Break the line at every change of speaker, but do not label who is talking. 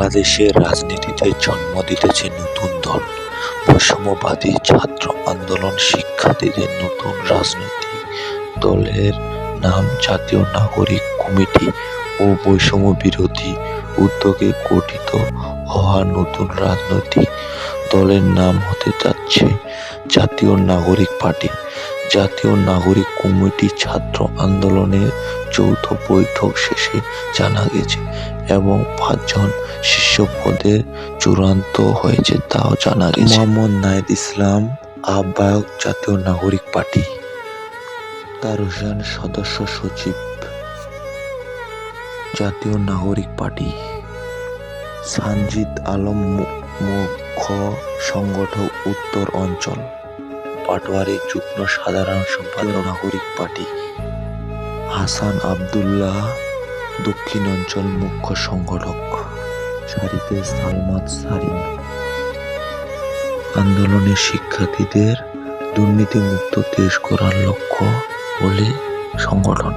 বাংলাদেশের রাজনীতিতে জন্ম দিতেছে নতুন দল। বৈষম্যবাদী ছাত্র আন্দোলন শিক্ষার্থীদের নতুন রাজনৈতিক দলের নাম জাতীয় নাগরিক কমিটি ও বৈষম্য বিরোধী উদ্যোগে গঠিত হওয়া নতুন রাজনৈতিক দলের নাম হতে যাচ্ছে জাতীয় নাগরিক পার্টি। জাতীয় নাগরিক কমিটি ছাত্র আন্দোলনের যৌথ বৈঠক শেষে জানা গেছে এবং পাঁচজন শীর্ষ পদে চূড়ান্ত হয়েছে তাও জানা গেছে। মোহাম্মদ নাহিদ ইসলাম আহ্বায়ক জাতীয় নাগরিক পার্টি। তার হোসেন সদস্য সচিব জাতীয় নাগরিক পার্টি। সানজিদ আলম মু- মুখ্য সংগঠক উত্তর অঞ্চল, পাটোয়ারি যুগ্ম সাধারণ সম্পাদক নাগরিক পার্টি। হাসান আব্দুল্লাহ দক্ষিণ অঞ্চল মুখ্য সংগঠক। সারিতে সালমাত সারিম। আন্দোলনের শিক্ষার্থীদের দুর্নীতিমুক্ত দেশ করার লক্ষ্য বলে সংগঠন।